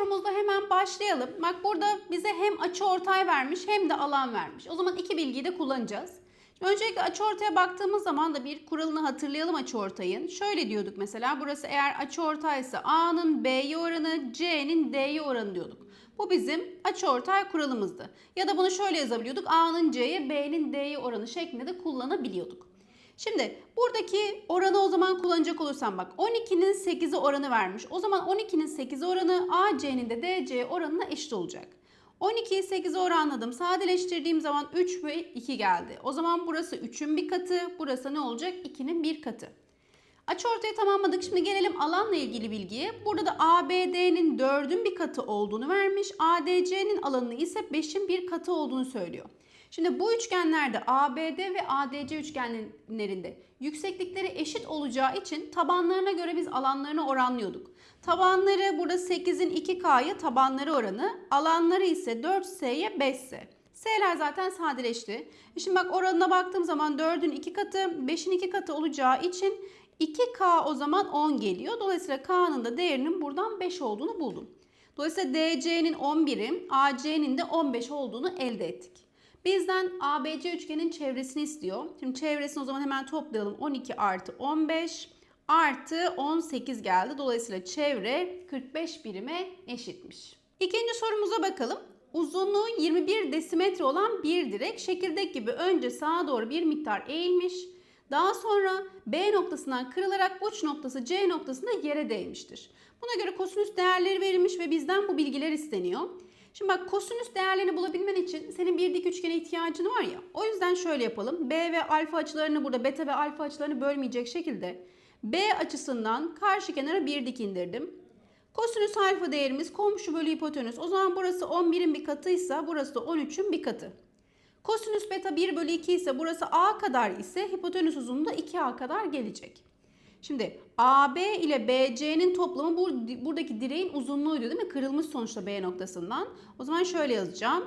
sorumuzda hemen başlayalım. Bak burada bize hem açı ortay vermiş hem de alan vermiş. O zaman iki bilgiyi de kullanacağız. Şimdi öncelikle açı ortaya baktığımız zaman da bir kuralını hatırlayalım açı ortayın. Şöyle diyorduk mesela burası eğer açı ortaysa A'nın B'ye oranı, C'nin D'ye oranı diyorduk. Bu bizim açı ortay kuralımızdı. Ya da bunu şöyle yazabiliyorduk. A'nın C'ye, B'nin D'ye oranı şeklinde de kullanabiliyorduk. Şimdi buradaki oranı o zaman kullanacak olursam bak 12'nin 8'i oranı vermiş. O zaman 12'nin 8'i oranı AC'nin de DC oranına eşit olacak. 12'yi 8'e oranladım. Sadeleştirdiğim zaman 3 ve 2 geldi. O zaman burası 3'ün bir katı. Burası ne olacak? 2'nin bir katı. Açı ortaya tamamladık. Şimdi gelelim alanla ilgili bilgiye. Burada da ABD'nin 4'ün bir katı olduğunu vermiş. ADC'nin alanını ise 5'in bir katı olduğunu söylüyor. Şimdi bu üçgenlerde ABD ve ADC üçgenlerinde yükseklikleri eşit olacağı için tabanlarına göre biz alanlarını oranlıyorduk. Tabanları burada 8'in 2K'ya tabanları oranı, alanları ise 4S'ye 5S. S'ler zaten sadeleşti. E Şimdi bak oranına baktığım zaman 4'ün 2 katı, 5'in 2 katı olacağı için 2K o zaman 10 geliyor. Dolayısıyla K'nın da değerinin buradan 5 olduğunu buldum. Dolayısıyla DC'nin 11'i, AC'nin de 15 olduğunu elde ettik. Bizden ABC üçgenin çevresini istiyor. Şimdi çevresini o zaman hemen toplayalım. 12 artı 15 artı 18 geldi. Dolayısıyla çevre 45 birime eşitmiş. İkinci sorumuza bakalım. Uzunluğu 21 desimetre olan bir direk şekirdek gibi önce sağa doğru bir miktar eğilmiş. Daha sonra B noktasından kırılarak uç noktası C noktasında yere değmiştir. Buna göre kosinüs değerleri verilmiş ve bizden bu bilgiler isteniyor. Şimdi bak kosinüs değerlerini bulabilmen için senin bir dik üçgene ihtiyacın var ya. O yüzden şöyle yapalım. B ve alfa açılarını burada beta ve alfa açılarını bölmeyecek şekilde B açısından karşı kenara bir dik indirdim. Kosinüs alfa değerimiz komşu bölü hipotenüs. O zaman burası 11'in bir katıysa burası da 13'ün bir katı. Kosinüs beta 1 bölü 2 ise burası A kadar ise hipotenüs uzunluğu da 2A kadar gelecek. Şimdi AB ile BC'nin toplamı bu, buradaki direğin uzunluğuydu değil mi? Kırılmış sonuçta B noktasından. O zaman şöyle yazacağım.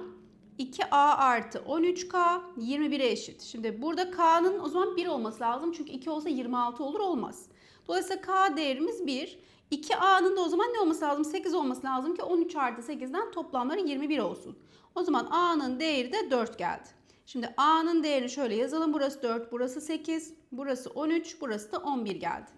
2A artı 13K 21'e eşit. Şimdi burada K'nın o zaman 1 olması lazım. Çünkü 2 olsa 26 olur olmaz. Dolayısıyla K değerimiz 1. 2A'nın da o zaman ne olması lazım? 8 olması lazım ki 13 artı 8'den toplamları 21 olsun. O zaman A'nın değeri de 4 geldi. Şimdi A'nın değerini şöyle yazalım. Burası 4, burası 8, burası 13, burası da 11 geldi.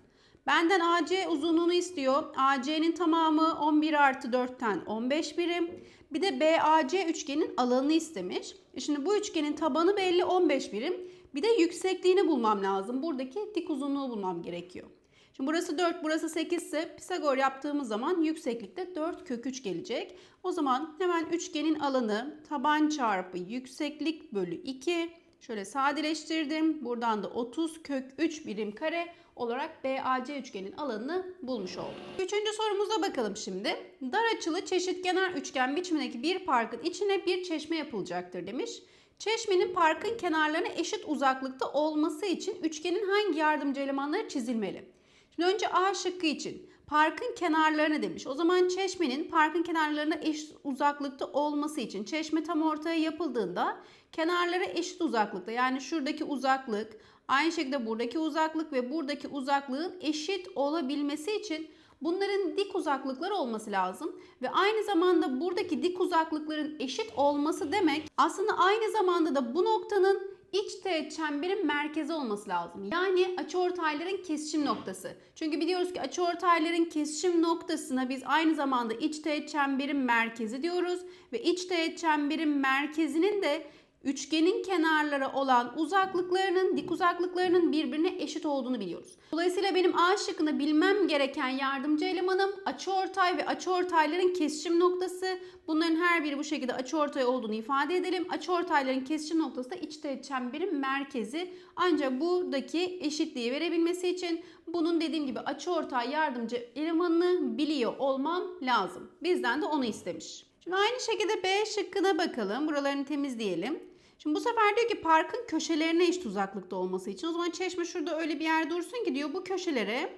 Benden AC uzunluğunu istiyor. AC'nin tamamı 11 artı 4'ten 15 birim. Bir de BAC üçgenin alanını istemiş. E şimdi bu üçgenin tabanı belli 15 birim. Bir de yüksekliğini bulmam lazım. Buradaki dik uzunluğu bulmam gerekiyor. Şimdi burası 4, burası 8 ise Pisagor yaptığımız zaman yükseklikte 4 kök 3 gelecek. O zaman hemen üçgenin alanı taban çarpı yükseklik bölü 2. Şöyle sadeleştirdim. Buradan da 30 kök 3 birim kare olarak BAC üçgenin alanını bulmuş olduk. Üçüncü sorumuza bakalım şimdi. Dar açılı çeşitkenar üçgen biçimindeki bir parkın içine bir çeşme yapılacaktır demiş. Çeşmenin parkın kenarlarına eşit uzaklıkta olması için üçgenin hangi yardımcı elemanları çizilmeli? Şimdi önce A şıkkı için parkın kenarlarını demiş. O zaman çeşmenin parkın kenarlarına eşit uzaklıkta olması için çeşme tam ortaya yapıldığında kenarlara eşit uzaklıkta yani şuradaki uzaklık aynı şekilde buradaki uzaklık ve buradaki uzaklığın eşit olabilmesi için bunların dik uzaklıkları olması lazım. Ve aynı zamanda buradaki dik uzaklıkların eşit olması demek aslında aynı zamanda da bu noktanın iç teğet çemberin merkezi olması lazım. Yani açıortayların kesişim noktası. Çünkü biliyoruz ki açıortayların kesişim noktasına biz aynı zamanda iç teğet çemberin merkezi diyoruz ve iç teğet çemberin merkezinin de üçgenin kenarları olan uzaklıklarının, dik uzaklıklarının birbirine eşit olduğunu biliyoruz. Dolayısıyla benim A şıkkında bilmem gereken yardımcı elemanım açıortay ve açıortayların kesişim noktası. Bunların her biri bu şekilde açıortay olduğunu ifade edelim. Açıortayların kesişim noktası da iç teğet çemberin merkezi. Ancak buradaki eşitliği verebilmesi için bunun dediğim gibi açıortay yardımcı elemanını biliyor olmam lazım. Bizden de onu istemiş. Şimdi aynı şekilde B şıkkına bakalım. Buralarını temizleyelim. Şimdi bu sefer diyor ki parkın köşelerine eşit uzaklıkta olması için. O zaman çeşme şurada öyle bir yer dursun ki diyor bu köşelere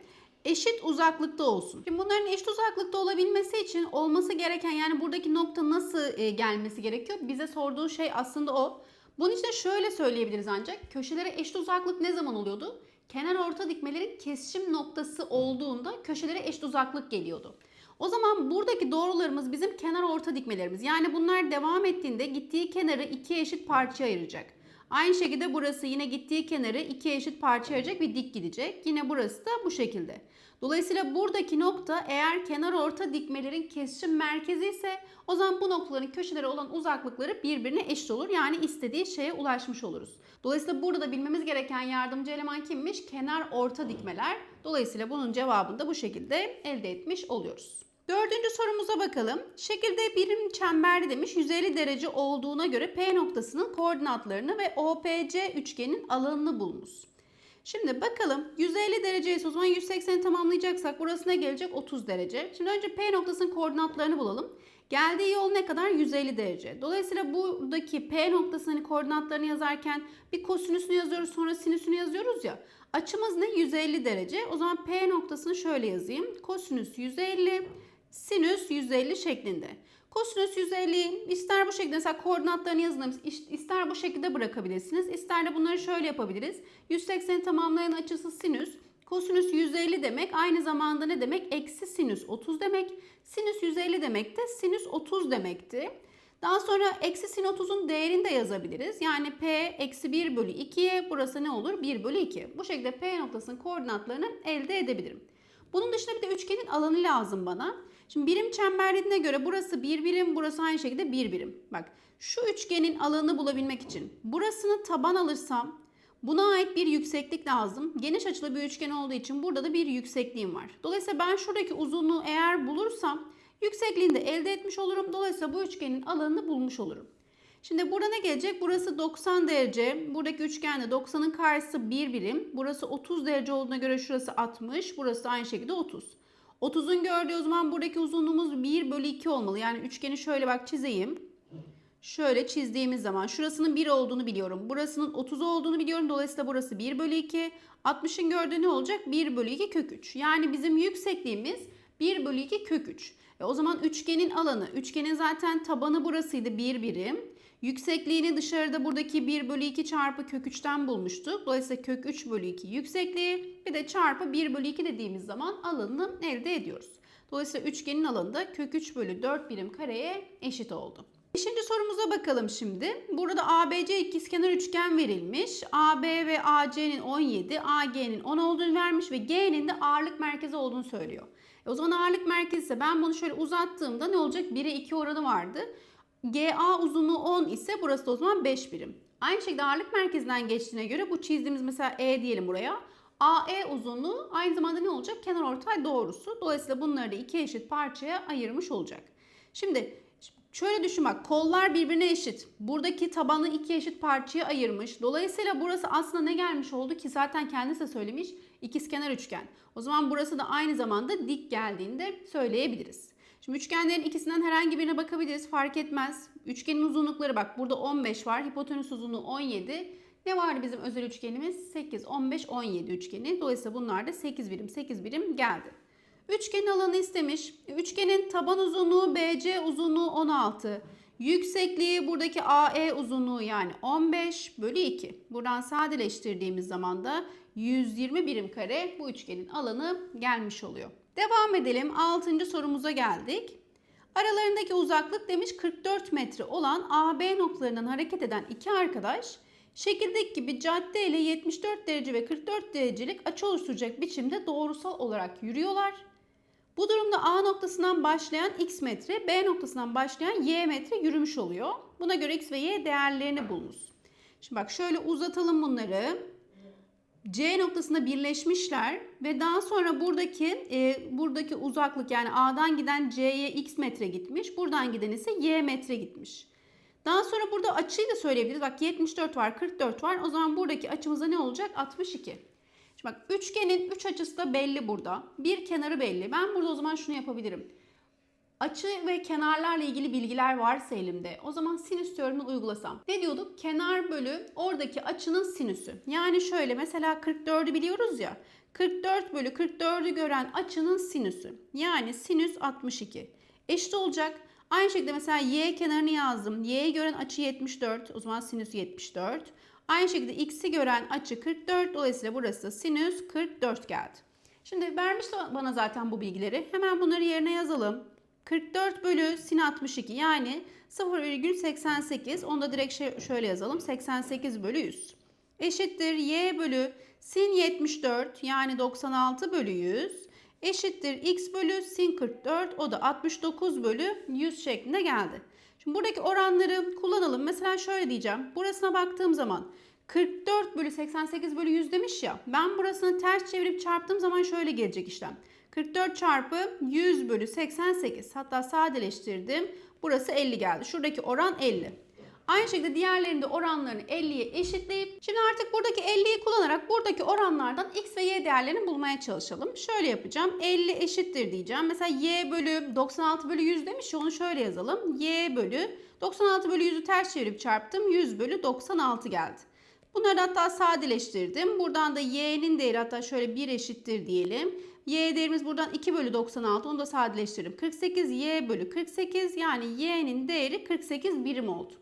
eşit uzaklıkta olsun. Şimdi bunların eşit uzaklıkta olabilmesi için olması gereken yani buradaki nokta nasıl e, gelmesi gerekiyor? Bize sorduğu şey aslında o. Bunun için de şöyle söyleyebiliriz ancak köşelere eşit uzaklık ne zaman oluyordu? Kenar orta dikmelerin kesişim noktası olduğunda köşelere eşit uzaklık geliyordu. O zaman buradaki doğrularımız bizim kenar orta dikmelerimiz. Yani bunlar devam ettiğinde gittiği kenarı iki eşit parçaya ayıracak. Aynı şekilde burası yine gittiği kenarı iki eşit parçaya ayıracak bir dik gidecek. Yine burası da bu şekilde. Dolayısıyla buradaki nokta eğer kenar orta dikmelerin kesişim merkezi ise o zaman bu noktaların köşeleri olan uzaklıkları birbirine eşit olur. Yani istediği şeye ulaşmış oluruz. Dolayısıyla burada da bilmemiz gereken yardımcı eleman kimmiş? Kenar orta dikmeler. Dolayısıyla bunun cevabını da bu şekilde elde etmiş oluyoruz. Dördüncü sorumuza bakalım. Şekilde birim çemberde demiş 150 derece olduğuna göre P noktasının koordinatlarını ve OPC üçgenin alanını bulunuz. Şimdi bakalım 150 dereceyse o zaman 180'i tamamlayacaksak burası ne gelecek? 30 derece. Şimdi önce P noktasının koordinatlarını bulalım. Geldiği yol ne kadar? 150 derece. Dolayısıyla buradaki P noktasının koordinatlarını yazarken bir kosinüsünü yazıyoruz sonra sinüsünü yazıyoruz ya. Açımız ne? 150 derece. O zaman P noktasını şöyle yazayım. Kosinüs 150, sinüs 150 şeklinde. Kosinüs 150 ister bu şekilde mesela koordinatlarını yazın ister bu şekilde bırakabilirsiniz. İster de bunları şöyle yapabiliriz. 180'i tamamlayan açısı sinüs. Kosinüs 150 demek aynı zamanda ne demek? Eksi sinüs 30 demek. Sinüs 150 demek de sinüs 30 demekti. Daha sonra eksi sin 30'un değerini de yazabiliriz. Yani P eksi 1 bölü 2'ye burası ne olur? 1 bölü 2. Bu şekilde P noktasının koordinatlarını elde edebilirim. Bunun dışında bir de üçgenin alanı lazım bana. Şimdi birim çemberliğine göre burası bir birim, burası aynı şekilde bir birim. Bak şu üçgenin alanını bulabilmek için burasını taban alırsam buna ait bir yükseklik lazım. Geniş açılı bir üçgen olduğu için burada da bir yüksekliğim var. Dolayısıyla ben şuradaki uzunluğu eğer bulursam yüksekliğini de elde etmiş olurum. Dolayısıyla bu üçgenin alanını bulmuş olurum. Şimdi burada ne gelecek? Burası 90 derece. Buradaki üçgende 90'ın karşısı 1 birim. Burası 30 derece olduğuna göre şurası 60. Burası aynı şekilde 30. 30'un gördüğü zaman buradaki uzunluğumuz 1 bölü 2 olmalı. Yani üçgeni şöyle bak çizeyim. Şöyle çizdiğimiz zaman şurasının 1 olduğunu biliyorum. Burasının 30 olduğunu biliyorum. Dolayısıyla burası 1 bölü 2. 60'ın gördüğü ne olacak? 1 bölü 2 kök 3. Yani bizim yüksekliğimiz 1 bölü 2 kök 3. E o zaman üçgenin alanı. Üçgenin zaten tabanı burasıydı 1 birim. Yüksekliğini dışarıda buradaki 1 bölü 2 çarpı kök 3'ten bulmuştuk. Dolayısıyla kök 3 bölü 2 yüksekliği bir de çarpı 1 bölü 2 dediğimiz zaman alanını elde ediyoruz. Dolayısıyla üçgenin alanı da kök 3 bölü 4 birim kareye eşit oldu. Beşinci sorumuza bakalım şimdi. Burada ABC ikizkenar üçgen verilmiş. AB ve AC'nin 17, AG'nin 10 olduğunu vermiş ve G'nin de ağırlık merkezi olduğunu söylüyor. E o zaman ağırlık merkezi ise ben bunu şöyle uzattığımda ne olacak? 1'e 2 oranı vardı. GA uzunluğu 10 ise burası da o zaman 5 birim. Aynı şekilde ağırlık merkezinden geçtiğine göre bu çizdiğimiz mesela E diyelim buraya. AE uzunluğu aynı zamanda ne olacak? Kenar ortay doğrusu. Dolayısıyla bunları da iki eşit parçaya ayırmış olacak. Şimdi şöyle düşün bak kollar birbirine eşit. Buradaki tabanı iki eşit parçaya ayırmış. Dolayısıyla burası aslında ne gelmiş oldu ki zaten kendisi de söylemiş ikizkenar üçgen. O zaman burası da aynı zamanda dik geldiğinde söyleyebiliriz. Şimdi üçgenlerin ikisinden herhangi birine bakabiliriz. Fark etmez. Üçgenin uzunlukları bak burada 15 var. Hipotenüs uzunluğu 17. Ne vardı bizim özel üçgenimiz? 8, 15, 17 üçgeni. Dolayısıyla bunlar da 8 birim, 8 birim geldi. Üçgenin alanı istemiş. Üçgenin taban uzunluğu BC uzunluğu 16. Yüksekliği buradaki AE uzunluğu yani 15 bölü 2. Buradan sadeleştirdiğimiz zaman da 120 birim kare bu üçgenin alanı gelmiş oluyor. Devam edelim. 6. sorumuza geldik. Aralarındaki uzaklık demiş 44 metre olan AB noktalarından hareket eden iki arkadaş şekildeki gibi cadde ile 74 derece ve 44 derecelik açı oluşturacak biçimde doğrusal olarak yürüyorlar. Bu durumda A noktasından başlayan x metre, B noktasından başlayan y metre yürümüş oluyor. Buna göre x ve y değerlerini bulunuz. Şimdi bak şöyle uzatalım bunları. C noktasında birleşmişler ve daha sonra buradaki e, buradaki uzaklık yani A'dan giden C'ye x metre gitmiş. Buradan giden ise y metre gitmiş. Daha sonra burada açıyı da söyleyebiliriz. Bak 74 var, 44 var. O zaman buradaki açımıza ne olacak? 62. Şimdi bak üçgenin 3 açısı da belli burada. Bir kenarı belli. Ben burada o zaman şunu yapabilirim. Açı ve kenarlarla ilgili bilgiler varsa elimde o zaman sinüs teoremini uygulasam. Ne diyorduk? Kenar bölü oradaki açının sinüsü. Yani şöyle mesela 44'ü biliyoruz ya. 44 bölü 44'ü gören açının sinüsü. Yani sinüs 62. Eşit olacak. Aynı şekilde mesela y kenarını yazdım. Y'yi gören açı 74. O zaman sinüs 74. Aynı şekilde x'i gören açı 44. Dolayısıyla burası sinüs 44 geldi. Şimdi vermiş bana zaten bu bilgileri. Hemen bunları yerine yazalım. 44 bölü sin 62 yani 0,88. Onu da direkt şey- şöyle yazalım. 88 bölü 100. Eşittir y bölü sin 74 yani 96 bölü 100. Eşittir x bölü sin 44 o da 69 bölü 100 şeklinde geldi. Şimdi buradaki oranları kullanalım. Mesela şöyle diyeceğim. Burasına baktığım zaman 44 bölü 88 bölü 100 demiş ya. Ben burasını ters çevirip çarptığım zaman şöyle gelecek işlem. 44 çarpı 100 bölü 88. Hatta sadeleştirdim. Burası 50 geldi. Şuradaki oran 50. Aynı şekilde diğerlerinde oranlarını 50'ye eşitleyip şimdi artık buradaki 50'yi kullanarak buradaki oranlardan x ve y değerlerini bulmaya çalışalım. Şöyle yapacağım. 50 eşittir diyeceğim. Mesela y bölü 96 bölü 100 demiş onu şöyle yazalım. y bölü 96 bölü 100'ü ters çevirip çarptım. 100 bölü 96 geldi. Bunları hatta sadeleştirdim. Buradan da y'nin değeri hatta şöyle 1 eşittir diyelim. Y değerimiz buradan 2 bölü 96 onu da sadeleştiririm. 48 y bölü 48 yani y'nin değeri 48 birim oldu.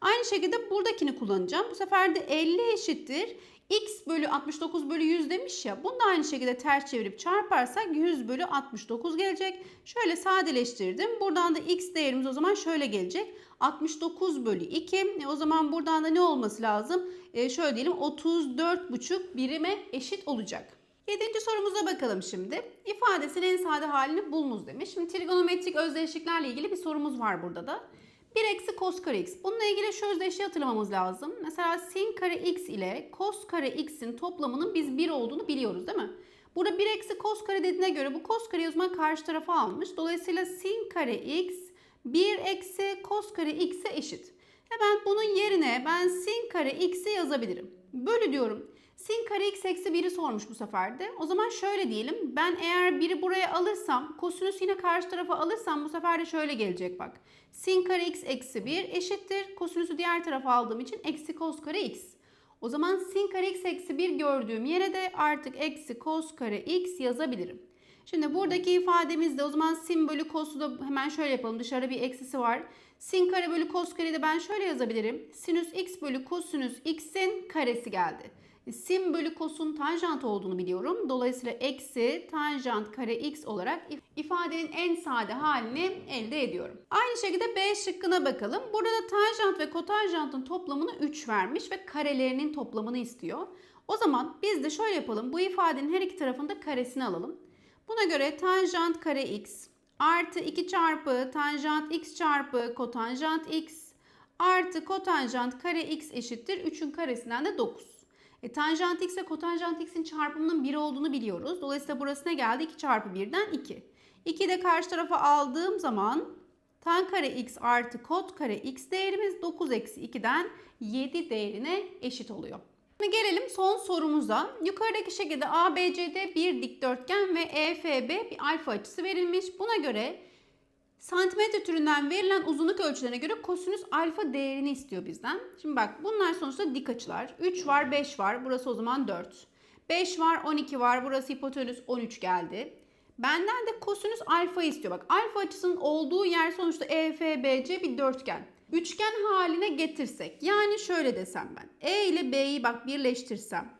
Aynı şekilde buradakini kullanacağım. Bu sefer de 50 eşittir. x bölü 69 bölü 100 demiş ya. Bunu da aynı şekilde ters çevirip çarparsak 100 bölü 69 gelecek. Şöyle sadeleştirdim. Buradan da x değerimiz o zaman şöyle gelecek. 69 bölü 2. E o zaman buradan da ne olması lazım? E şöyle diyelim 34,5 birime eşit olacak. Yedinci sorumuza bakalım şimdi. İfadesinin en sade halini bulunuz demiş. Şimdi trigonometrik özdeşliklerle ilgili bir sorumuz var burada da. 1 eksi cos kare x. Bununla ilgili şu özdeşliği hatırlamamız lazım. Mesela sin kare x ile cos kare x'in toplamının biz 1 olduğunu biliyoruz değil mi? Burada 1 eksi cos kare dediğine göre bu cos kareyi o zaman karşı tarafa almış. Dolayısıyla sin kare x 1 eksi cos kare x'e eşit. Hemen bunun yerine ben sin kare x'i yazabilirim. Bölü diyorum. Sin kare x eksi 1'i sormuş bu sefer de. O zaman şöyle diyelim. Ben eğer 1'i buraya alırsam, kosinüs yine karşı tarafa alırsam bu sefer de şöyle gelecek bak. Sin kare x eksi 1 eşittir. Kosinüsü diğer tarafa aldığım için eksi cos kare x. O zaman sin kare x eksi 1 gördüğüm yere de artık eksi cos kare x yazabilirim. Şimdi buradaki ifademizde o zaman sin bölü cos'u da hemen şöyle yapalım. Dışarıda bir eksisi var. Sin kare bölü cos kareyi de ben şöyle yazabilirim. Sinüs x bölü kosinüs x'in karesi geldi. Sin bölü kosun tanjant olduğunu biliyorum. Dolayısıyla eksi tanjant kare x olarak ifadenin en sade halini elde ediyorum. Aynı şekilde B şıkkına bakalım. Burada da tanjant ve kotanjantın toplamını 3 vermiş ve karelerinin toplamını istiyor. O zaman biz de şöyle yapalım. Bu ifadenin her iki tarafında karesini alalım. Buna göre tanjant kare x artı 2 çarpı tanjant x çarpı kotanjant x artı kotanjant kare x eşittir 3'ün karesinden de 9. E, tanjant x ile kotanjant x'in çarpımının 1 olduğunu biliyoruz. Dolayısıyla burası ne geldi? 2 çarpı 1'den 2. 2 de karşı tarafa aldığım zaman tan kare x artı kot kare x değerimiz 9 eksi 2'den 7 değerine eşit oluyor. Şimdi gelelim son sorumuza. Yukarıdaki şekilde ABCD bir dikdörtgen ve EFB bir alfa açısı verilmiş. Buna göre santimetre türünden verilen uzunluk ölçülerine göre kosinüs alfa değerini istiyor bizden. Şimdi bak bunlar sonuçta dik açılar. 3 var 5 var burası o zaman 4. 5 var 12 var burası hipotenüs 13 geldi. Benden de kosinüs alfa istiyor. Bak alfa açısının olduğu yer sonuçta EFBC bir dörtgen. Üçgen haline getirsek yani şöyle desem ben. E ile B'yi bak birleştirsem.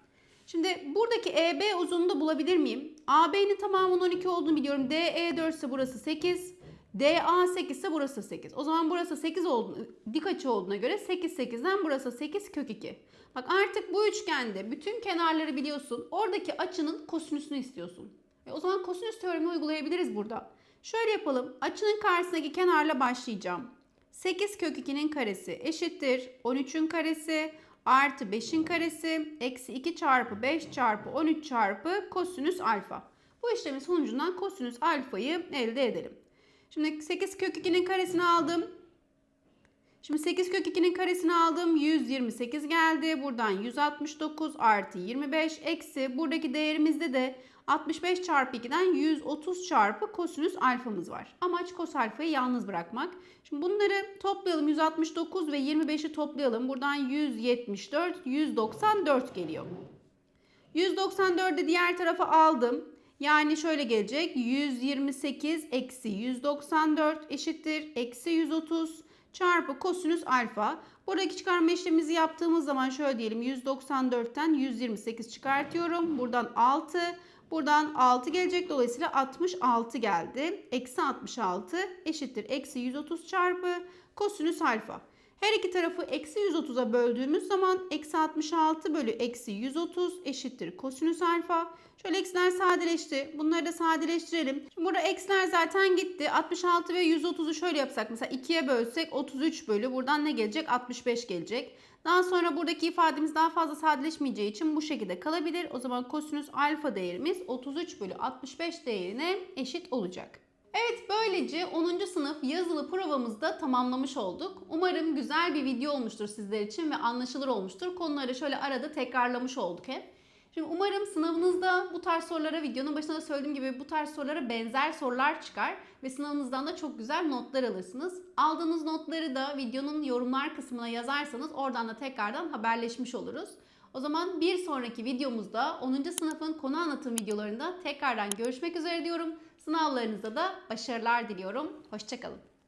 Şimdi buradaki EB uzunluğunu bulabilir miyim? AB'nin tamamının 12 olduğunu biliyorum. DE 4 ise burası 8. DA 8 ise burası 8. O zaman burası 8 olduğunu, dik açı olduğuna göre 8 8'den burası 8 kök 2. Bak artık bu üçgende bütün kenarları biliyorsun. Oradaki açının kosinüsünü istiyorsun. E o zaman kosinüs teoremi uygulayabiliriz burada. Şöyle yapalım. Açının karşısındaki kenarla başlayacağım. 8 kök 2'nin karesi eşittir 13'ün karesi artı 5'in karesi eksi 2 çarpı 5 çarpı 13 çarpı kosinüs alfa. Bu işlemin sonucundan kosinüs alfayı elde edelim. Şimdi 8 kök 2'nin karesini aldım. Şimdi 8 kök 2'nin karesini aldım. 128 geldi. Buradan 169 artı 25 eksi buradaki değerimizde de 65 çarpı 2'den 130 çarpı kosinüs alfamız var. Amaç kos alfayı yalnız bırakmak. Şimdi bunları toplayalım. 169 ve 25'i toplayalım. Buradan 174, 194 geliyor. 194'ü diğer tarafa aldım. Yani şöyle gelecek. 128 eksi 194 eşittir. Eksi 130 çarpı kosinüs alfa. Buradaki çıkarma işlemimizi yaptığımız zaman şöyle diyelim. 194'ten 128 çıkartıyorum. Buradan 6. Buradan 6 gelecek. Dolayısıyla 66 geldi. Eksi 66 eşittir. Eksi 130 çarpı kosinüs alfa. Her iki tarafı eksi 130'a böldüğümüz zaman eksi 66 bölü eksi 130 eşittir kosinüs alfa. Şöyle eksiler sadeleşti. Bunları da sadeleştirelim. Şimdi burada eksiler zaten gitti. 66 ve 130'u şöyle yapsak. Mesela 2'ye bölsek 33 bölü. Buradan ne gelecek? 65 gelecek. Daha sonra buradaki ifademiz daha fazla sadeleşmeyeceği için bu şekilde kalabilir. O zaman kosinüs alfa değerimiz 33 bölü 65 değerine eşit olacak. Evet böylece 10. sınıf yazılı provamızda tamamlamış olduk. Umarım güzel bir video olmuştur sizler için ve anlaşılır olmuştur. Konuları şöyle arada tekrarlamış olduk hep. Şimdi umarım sınavınızda bu tarz sorulara videonun başında da söylediğim gibi bu tarz sorulara benzer sorular çıkar ve sınavınızdan da çok güzel notlar alırsınız. Aldığınız notları da videonun yorumlar kısmına yazarsanız oradan da tekrardan haberleşmiş oluruz. O zaman bir sonraki videomuzda 10. sınıfın konu anlatım videolarında tekrardan görüşmek üzere diyorum. Sınavlarınızda da başarılar diliyorum. Hoşçakalın.